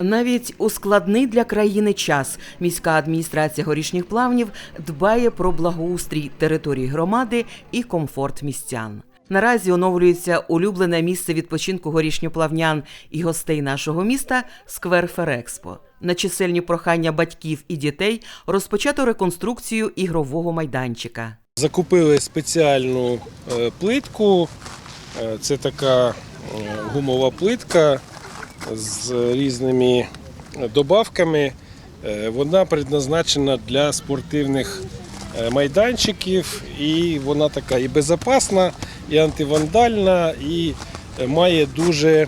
Навіть у складний для країни час міська адміністрація горішніх плавнів дбає про благоустрій території громади і комфорт містян. Наразі оновлюється улюблене місце відпочинку горішньоплавнян і гостей нашого міста сквер Ферекспо. На чисельні прохання батьків і дітей розпочато реконструкцію ігрового майданчика. Закупили спеціальну е, плитку. Е, Це така е, гумова плитка з різними добавками. Е, Вона предназначена для спортивних е, майданчиків, і вона така і безпечна, і антивандальна, і е, має дуже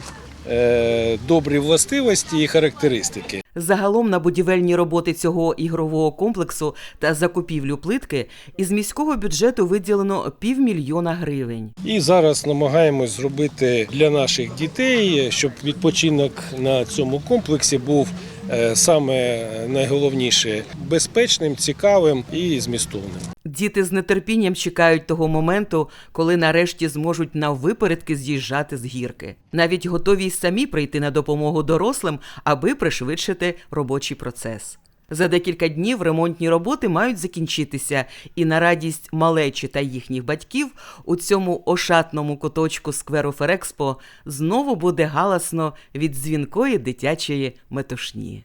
добрі властивості і характеристики. Загалом на будівельні роботи цього ігрового комплексу та закупівлю плитки із міського бюджету виділено півмільйона гривень. І зараз намагаємось зробити для наших дітей, щоб відпочинок на цьому комплексі був е, саме найголовніше безпечним, цікавим і змістовним. Діти з нетерпінням чекають того моменту, коли нарешті зможуть на випередки з'їжджати з гірки. Навіть готові й самі прийти на допомогу дорослим, аби пришвидшити робочий процес. За декілька днів ремонтні роботи мають закінчитися, і на радість малечі та їхніх батьків у цьому ошатному куточку скверу Ферекспо знову буде галасно від дзвінкої дитячої метушні.